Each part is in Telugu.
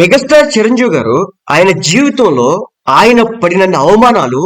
మెగాస్టార్ చిరంజీవి గారు ఆయన జీవితంలో ఆయన పడిన అవమానాలు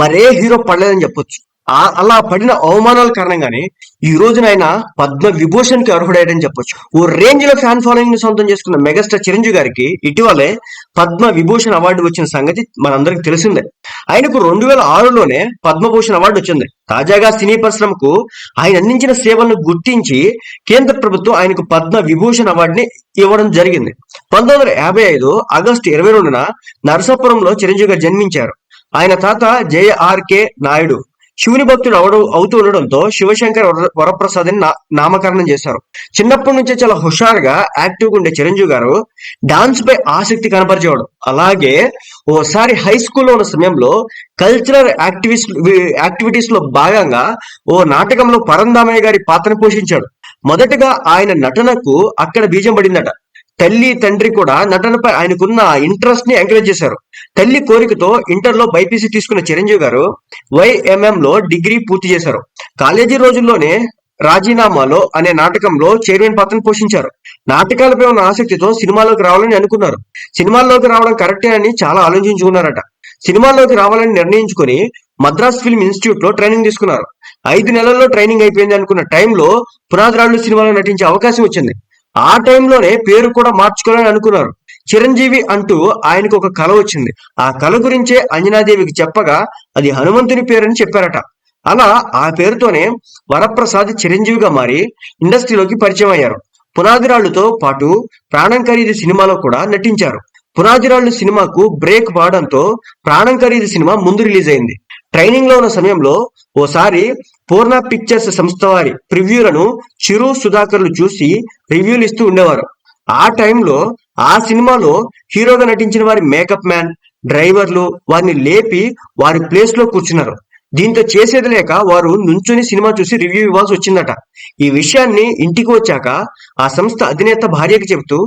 మరే హీరో పడలేదని చెప్పొచ్చు. అలా పడిన అవమానాల కారణంగానే ఈ రోజున ఆయన పద్మ విభూషణ్కి అర్హుడయ్యాడని చెప్పొచ్చు. ఓ రేంజ్లో ఫ్యాన్ ఫాలోయింగ్ని సొంతం చేసుకున్న మెగాస్టార్ చిరంజీవి గారికి ఇటీవలే పద్మ విభూషణ్ అవార్డు వచ్చిన సంగతి మనందరికి తెలిసిందే. ఆయనకు రెండు వేల ఆరులోనే పద్మభూషణ్ అవార్డు వచ్చింది. తాజాగా సినీ పరిశ్రమకు ఆయన అందించిన సేవలను గుర్తించి కేంద్ర ప్రభుత్వం ఆయనకు పద్మ విభూషణ్ అవార్డుని ఇవ్వడం జరిగింది. పంతొమ్మిది వందల యాభై ఐదు ఆగస్టు ఇరవై రెండున నరసాపురంలో చిరంజీవి గారు జన్మించారు. ఆయన తాత జేఆర్కే నాయుడు. శివుని భక్తుడు అవడం అవుతూ ఉండడంతో శివశంకర్ వర- వరప్రసాద్ అని నా- నామకరణం చేశారు. చిన్నప్పటి నుంచే చాలా హుషారుగా యాక్టివ్గా ఉండే చిరంజీవి గారు డాన్స్ పై ఆసక్తి కనపరిచేవాడు. అలాగే ఓసారి హై స్కూల్లో ఉన్న సమయంలో కల్చరల్ యాక్టివిస్ట్ యాక్టివిటీస్లో భాగంగా ఓ నాటకంలో పరందామయ్య గారి పాత్రను పోషించాడు. మొదటగా ఆయన నటనకు అక్కడ బీజం పడిందట. తల్లి తండ్రి కూడా నటనపై ఆయనకున్న ఇంట్రెస్ట్ని ఎంకరేజ్ చేశారు. తల్లి కోరికతో ఇంటర్లో బైపీసీ తీసుకున్న చిరంజీవి గారు వైఎంఎం లో డిగ్రీ పూర్తి చేశారు. కాలేజీ రోజుల్లోనే రాజీనామాలో అనే నాటకంలో చైర్మన్ పాత్రను పోషించారు. నాటకాలపై ఉన్న ఆసక్తితో సినిమాలోకి రావాలని అనుకున్నారు. సినిమాల్లోకి రావడం కరెక్టే అని చాలా ఆలోచించుకున్నారట. సినిమాల్లోకి రావాలని నిర్ణయించుకొని మద్రాస్ ఫిల్మ్ ఇన్స్టిట్యూట్లో ట్రైనింగ్ తీసుకున్నారు. ఐదు నెలల్లో ట్రైనింగ్ అయిపోయింది అనుకున్న టైంలో పునాదిరాళ్ళు సినిమాలో నటించే అవకాశం వచ్చింది. ఆ టైంలోనే పేరు కూడా మార్చుకోవాలని అనుకున్నారు. చిరంజీవి అంటూ ఆయనకు ఒక కళ వచ్చింది. ఆ కళ గురించే అంజనాదేవికి చెప్పగా అది హనుమంతుని పేరని చెప్పారట. అలా ఆ పేరుతోనే వరప్రసాద్ చిరంజీవిగా మారి ఇండస్ట్రీలోకి పరిచయం అయ్యారు. పునాదిరాళ్ళతో పాటు ప్రాణం ఖరీదు సినిమాలో కూడా నటించారు. పునాదిరాళ్ళు సినిమాకు బ్రేక్ వాడడంతో ప్రాణం ఖరీదు సినిమా ముందు రిలీజ్ అయింది. ట్రైనింగ్లో ఉన్న సమయంలో ఓసారి పూర్ణ పిక్చర్స్ సంస్థ వారి ప్రివ్యూలను చిరు సుధాకర్లు చూసి రివ్యూలు ఇస్తూ ఉండేవారు. ఆ టైంలో ఆ సినిమాలో హీరోగా నటించిన వారి మేకప్ మ్యాన్ డ్రైవర్లు వారిని లేపి వారి ప్లేస్లో కూర్చున్నారు. దీంతో చేసేది లేక వారు నుంచుని సినిమా చూసి రివ్యూ ఇవ్వాల్సి వచ్చిందట. ఈ విషయాన్ని ఇంటికి వచ్చాక ఆ సంస్థ అధినేత భార్యకి చెబుతూ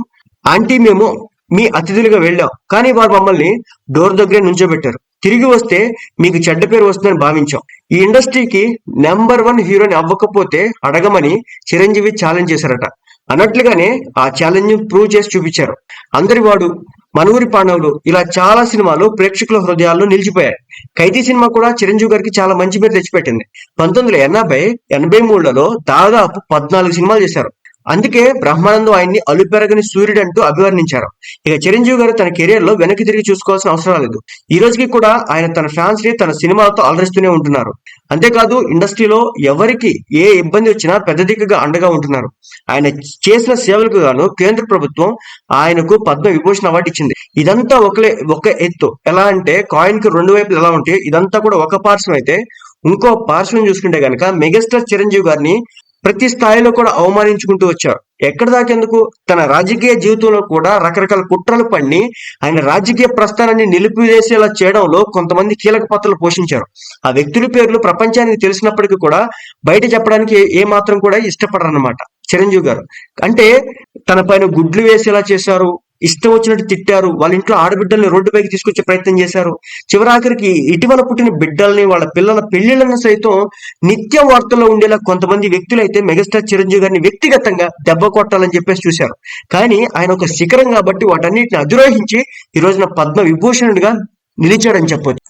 ఆంటీ మేము మీ అతిథులుగా వెళ్ళాం. కానీ వారు మమ్మల్ని డోర్ దగ్గరే నుంచోబెట్టారు. తిరిగి వస్తే మీకు చెడ్డ పేరు వస్తుందని భావించాం. ఈ ఇండస్ట్రీకి నెంబర్ వన్ హీరోని అవ్వకపోతే అడగమని చిరంజీవి ఛాలెంజ్ చేశారట. అన్నట్లుగానే ఆ ఛాలెంజ్ ప్రూవ్ చేసి చూపించారు. అందరి వాడు మనూరి పాండవులు. ఇలా చాలా సినిమాలు ప్రేక్షకుల హృదయాల్లో నిలిచిపోయాయి. ఖైదీ సినిమా కూడా చిరంజీవి గారికి చాలా మంచి పేరు తెచ్చిపెట్టింది. పంతొమ్మిది వందల ఎనభై ఎనభై మూడులలో దాదాపు పద్నాలుగు సినిమాలు చేశారు. అందుకే బ్రహ్మానందం ఆయన్ని అలుపెరగని సూర్యుడు అంటూ అభివర్ణించారు. ఇక చిరంజీవి గారు తన కెరియర్లో వెనక్కి తిరిగి చూసుకోవాల్సిన అవసరం లేదు. ఈ రోజుకి కూడా ఆయన తన ఫ్యాన్స్ని తన సినిమాలతో అలరిస్తూనే ఉంటున్నారు. అంతేకాదు ఇండస్ట్రీలో ఎవరికి ఏ ఇబ్బంది వచ్చినా పెద్ద దిక్కుగా అండగా ఉంటున్నారు. ఆయన చేసిన సేవలకు గాను కేంద్ర ప్రభుత్వం ఆయనకు పద్మ విభూషణ్ అవార్డు ఇచ్చింది. ఇదంతా ఒకలే ఒక ఎత్తు. ఎలా అంటే కాయిన్కి రెండు వైపులు ఎలా ఉంటే ఇదంతా కూడా ఒక పార్శ్వం అయితే ఇంకో పార్శ్వం చూసుకుంటే గనక మెగాస్టార్ చిరంజీవి గారిని ప్రతి స్థాయిలో కూడా అవమానించుకుంటూ వచ్చారు ఎక్కడి దాకెందుకు? తన రాజకీయ జీవితంలో కూడా రకరకాల కుట్రలు పన్ని ఆయన రాజకీయ ప్రస్థానాన్ని నిలిపివేసేలా చేయడంలో కొంతమంది కీలక పాత్రలు పోషించారు. ఆ వ్యక్తుల పేర్లు ప్రపంచానికి తెలిసినప్పటికీ కూడా బయట చెప్పడానికి ఏ- ఏ మాత్రం కూడా ఇష్టపడరన్నమాట. చిరంజీవి గారు. అంటే తన పైన గుడ్లు వేసేలా చేశారు. ఇష్టం వచ్చినట్టు తిట్టారు. వాళ్ళ ఇంట్లో ఆడబిడ్డల్ని రోడ్డుపైకి తీసుకొచ్చే ప్రయత్నం చేశారు. చివరాఖరికి ఇటీవల పుట్టిన బిడ్డల్ని వాళ్ళ పిల్లల పెళ్ళిళ్ళను సైతం నిత్యం వార్తల్లో ఉండేలా కొంతమంది వ్యక్తులు అయితే మెగాస్టార్ చిరంజీవి గారిని వ్యక్తిగతంగా దెబ్బ కొట్టాలని చెప్పేసి చూశారు. కానీ ఆయన ఒక శిఖరం కాబట్టి వాటన్నిటిని అధిరోహించి ఈ రోజున పద్మ విభూషణుడిగా నిలిచాడని చెప్పొచ్చు.